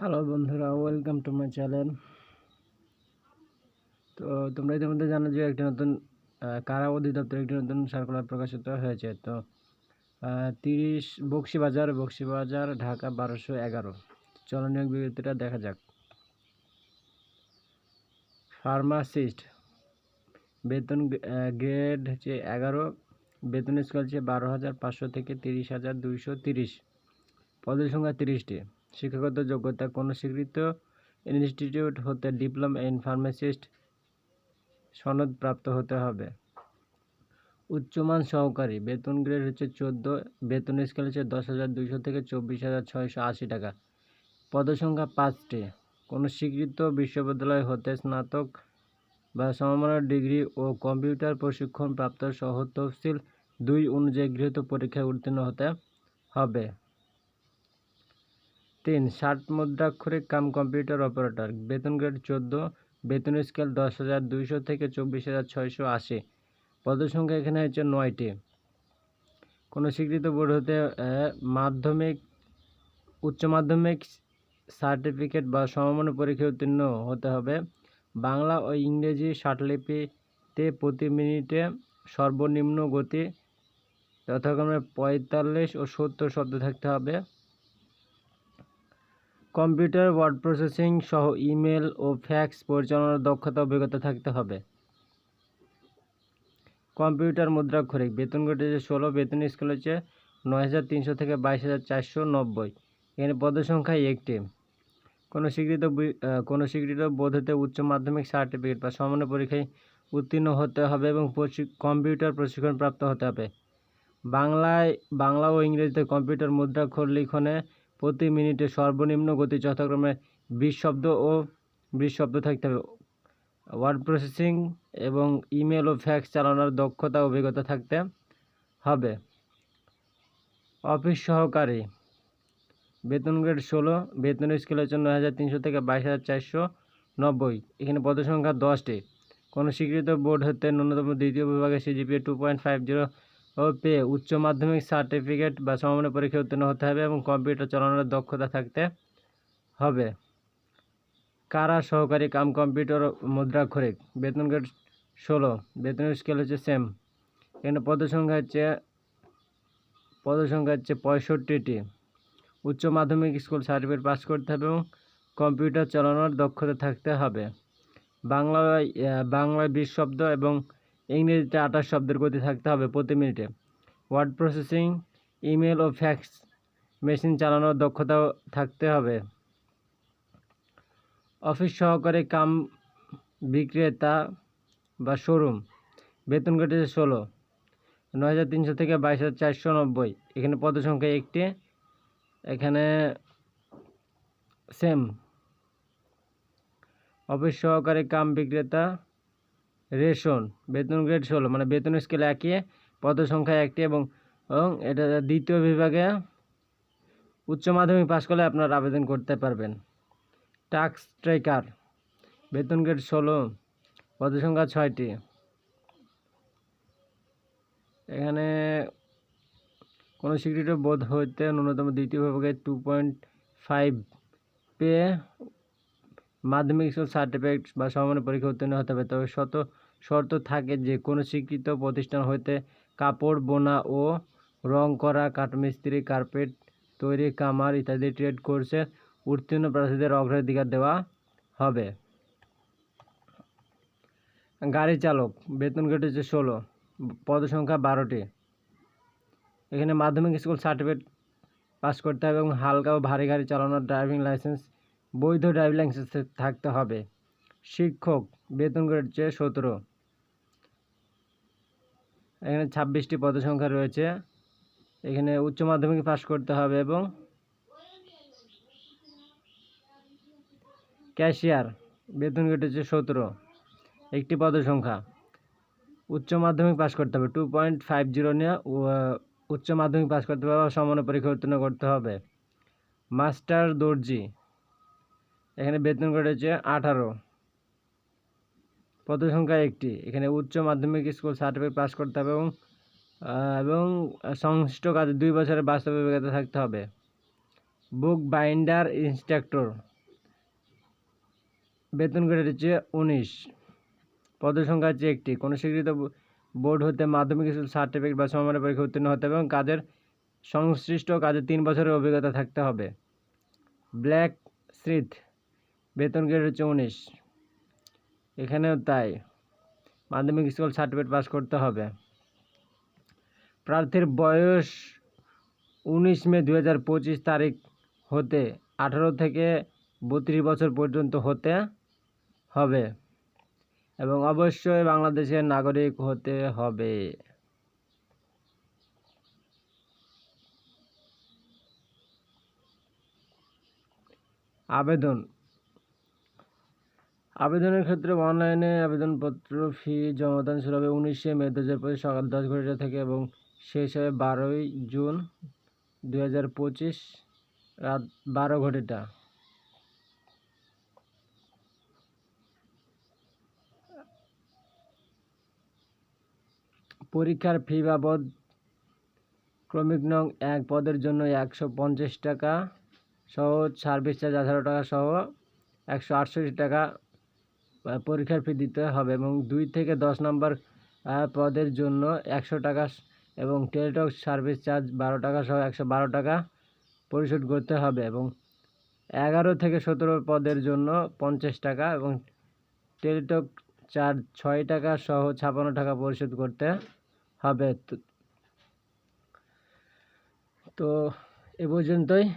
Hello বন্ধুরা, welcome to my channel. তো তোমরা ইতিমধ্যে জানো যে একটি নতুন কারা অধিদপ্তর, একটি নতুন সার্কুলার প্রকাশিত হয়েছে। তো তিরিশ, বক্সিবাজার বক্সিবাজার, ঢাকা বারোশো এগারো। চলনীয় বিবৃতিটা দেখা যাক। ফার্মাসিস্ট, বেতন গ্রেড হচ্ছে এগারো, বেতন স্কেল হচ্ছে বারো হাজার পাঁচশো থেকে তিরিশ হাজার দুইশো তিরিশ। পদের সংখ্যা তিরিশটি। শিক্ষাগত যোগ্যতা কোনো স্বীকৃত ইনস্টিটিউট হতে ডিপ্লোমা ইন ফার্মাসিস্ট সনদ প্রাপ্ত হতে হবে। উচ্চমান সহকারী, বেতন গ্রেড হচ্ছে চোদ্দ, বেতন স্কেল হচ্ছে দশ হাজার দুইশো থেকে চব্বিশ হাজার ছয়শো আশি টাকা। পদসংখ্যা পাঁচটি কোনো স্বীকৃত বিশ্ববিদ্যালয় হতে স্নাতক বা সমমানের ডিগ্রি ও কম্পিউটার প্রশিক্ষণ প্রাপ্ত সহ তফসিল দুই অনুযায়ী গৃহীত পরীক্ষায় উত্তীর্ণ হতে হবে। তিন, ষাট মুদ্রাক্ষরিক কাম কম্পিউটার অপারেটর, বেতন গ্রেড চোদ্দ, বেতন স্কেল দশ হাজার দুইশো থেকে চব্বিশ হাজার ছয়শো আশি। পদসংখ্যা এখানে হচ্ছে নয়টি। কোনো স্বীকৃত বোর্ড হতে মাধ্যমিক, উচ্চ মাধ্যমিক সার্টিফিকেট বা সমমানের পরীক্ষায় উত্তীর্ণ হতে হবে। বাংলা ও ইংরেজি ষাটলিপিতে প্রতি মিনিটে সর্বনিম্ন গতি, যথাক্রমে পঁয়তাল্লিশ ও সত্তর শব্দ থাকতে হবে। কম্পিউটার, ওয়ার্ড প্রসেসিং সহ ইমেল ও ফ্যাক্স পরিচালনার দক্ষতা, অভিজ্ঞতা থাকতে হবে। কম্পিউটার মুদ্রাক্ষরিক বেতন ঘটেছে ষোলো, বেতন স্কেল হচ্ছে নয় হাজার তিনশো থেকে বাইশ হাজার চারশো নব্বই। এখানে পদের সংখ্যা একটি। কোনো স্বীকৃত কোনো স্বীকৃত বোধ হতে উচ্চ মাধ্যমিক সার্টিফিকেট বা সমান পরীক্ষায় উত্তীর্ণ হতে হবে এবং কম্পিউটার প্রশিক্ষণ প্রাপ্ত হতে হবে। বাংলায়, বাংলা ও ইংরেজিতে কম্পিউটার মুদ্রাক্ষর লিখনে প্রতি মিনিটে সর্বনিম্ন গতি যথাক্রমে বিশ শব্দ ও বিশ শব্দ থাকতে হবে। ওয়ার্ড প্রসেসিং এবং ইমেল ও ফ্যাক্স চালানোর দক্ষতা অভিজ্ঞতা থাকতে হবে। অফিস সহকারী। বেতন গ্রেড ষোলো, বেতন স্কেল জন্য নয় হাজার তিনশো থেকে বাইশ হাজার চারশো নব্বই। এখানে পদসংখ্যা দশটি। কোনো স্বীকৃত বোর্ড হতে ন্যূনতম দ্বিতীয় বিভাগে CGPA two point five zero ও পেয়ে উচ্চ মাধ্যমিক সার্টিফিকেট বা সমমানের পরীক্ষায় উত্তীর্ণ হতে হবে এবং কম্পিউটার চালানোর দক্ষতা থাকতে হবে। কারা সহকারী কাম কম্পিউটার মুদ্রাক্ষরিক? বেতন গ্রেড ষোলো। বেতনের স্কেল হচ্ছে সেম এখানে পদসংখ্যা হচ্ছে পদসংখ্যা হচ্ছে পঁয়ষট্টিটি। উচ্চ মাধ্যমিক স্কুল সার্টিফিকেট পাস করতে হবে এবং কম্পিউটার চালানোর দক্ষতা থাকতে হবে। বাংলায় আহ, বাংলায় বিশ শব্দ এবং ইংরেজিতে আঠাশ শব্দের গতি থাকতে হবে প্রতি মিনিটে। ওয়ার্ড প্রসেসিং ইমেল ও ফ্যাক্স মেশিন চালানোর দক্ষতাও থাকতে হবে। অফিস সহকারে কাম বিক্রেতা বা শোরুম, বেতন কেটেছে ষোলো, নয় হাজার তিনশো থেকে বাইশ হাজার চারশো নব্বই। এখানে পদসংখ্যা একটি, এখানে সেম অফিস সহকারী কাম বিক্রেতা রেশন, বেতন গ্রেড ষোলো মানে বেতন স্কেল একই পদ সংখ্যা একটি এবং এটা দ্বিতীয় বিভাগে উচ্চ মাধ্যমিক পাশ করলে আপনার আবেদন করতে পারবেন। টাক্স ট্রেকার বেতন গ্রেড ষোলো, পদ সংখ্যা ছয়টি। এখানে কোনো স্বীকৃত বোধ হইতে ন্যূনতম দ্বিতীয় বিভাগে টু পয়েন্ট ফাইভ পেয়ে মাধ্যমিক স্কুল সার্টিফিকেট বা সমানের পরীক্ষা উত্তীর্ণ হতে হবে। তবে শত, শর্ত থাকে যে, কোনো স্বীকৃত প্রতিষ্ঠান হইতে কাপড়, বোনা ও রং করা, কাঠমিস্ত্রি, কার্পেট তৈরি কামার ইত্যাদি ট্রেড কোর্সে উত্তীর্ণ প্রার্থীদের অগ্রাধিকার দেওয়া হবে। গাড়ি চালক, বেতন কেটেছে ষোলো, পদসংখ্যা বারোটি। এখানে মাধ্যমিক স্কুল সার্টিফিকেট পাস করতে হবে এবং হালকা ও ভারী গাড়ি চালানোর ড্রাইভিং লাইসেন্স বৈধ ড্রাইভিং লাইসেন্স থাকতে হবে। শিক্ষক, বেতন গ্রেড চেয়ে সতেরো। এখানে ছাব্বিশটি পদসংখ্যা রয়েছে। এখানে উচ্চ মাধ্যমিক পাস করতে হবে এবং ক্যাশিয়ার, বেতন গ্রেড হচ্ছে সতেরো। একটি পদসংখ্যা। উচ্চ মাধ্যমিক পাস করতে হবে। টু পয়েন্ট ফাইভ জিরো নিয়ে উচ্চ মাধ্যমিক পাস করতে হবে বা সমান পরীক্ষা উত্তীর্ণ করতে হবে। মাস্টার দর্জি। এখানে বেতন করেছে আঠারো। পদ সংখ্যা একটি। এখানে উচ্চ মাধ্যমিক স্কুল সার্টিফিকেট পাস করতে হবে এবং এবং সংশ্লিষ্ট কাজে দুই বছরের বাস্তব অভিজ্ঞতা থাকতে হবে। Book binder instructor. বেতন গ্রেড হচ্ছে? উনিশ। পদের সংখ্যা হচ্ছে একটি। কোনো স্বীকৃত বোর্ড হতে মাধ্যমিক স্কুল সার্টিফিকেট বা সমমানের পরীক্ষা উত্তীর্ণ হতে হবে এবং কাজের সংশ্লিষ্ট কাজে তিন বছরের অভিজ্ঞতা থাকতে হবে। Black Smith. বেতন গ্রেড হচ্ছে উনিশ এখানেও তাই। মাধ্যমিক স্কুল সার্টিফিকেট পাস করতে হবে। প্রার্থীর বয়স উনিশ মে দু হাজার পঁচিশ তারিখ হতে আঠারো থেকে বত্রিশ বছর পর্যন্ত হতে হবে এবং অবশ্যই বাংলাদেশের নাগরিক হতে হবে। আবেদন আবেদনের ক্ষেত্রে অনলাইনে আবেদনপত্র, ফি, জমাদান শুরু হবে উনিশে মে দু হাজার পঁচিশ সকাল দশ ঘটিকা থেকে এবং শেষ হবে বারোই জুন দু হাজার পঁচিশ রাত বারো ঘটিটা পরীক্ষার ফি বাবদ ক্রমিক নং এক পদের জন্য একশো পঞ্চাশ টাকা সহ সার্ভিস চার্জ আঠারো টাকা সহ একশো আটষট্টি টাকা পরীক্ষার ফি দিতে হবে এবং দুই থেকে দশ নম্বর পদের জন্য একশো টাকা এবং টেলিটক সার্ভিস চার্জ বারো টাকা সহ একশো বারো টাকা পরিশোধ করতে হবে এবং এগারো থেকে সতেরো পদের জন্য পঞ্চাশ টাকা এবং টেলিটক চার্জ ছয় টাকা সহ ছাপান্ন টাকা পরিশোধ করতে হবে। তো- এ পর্যন্তই।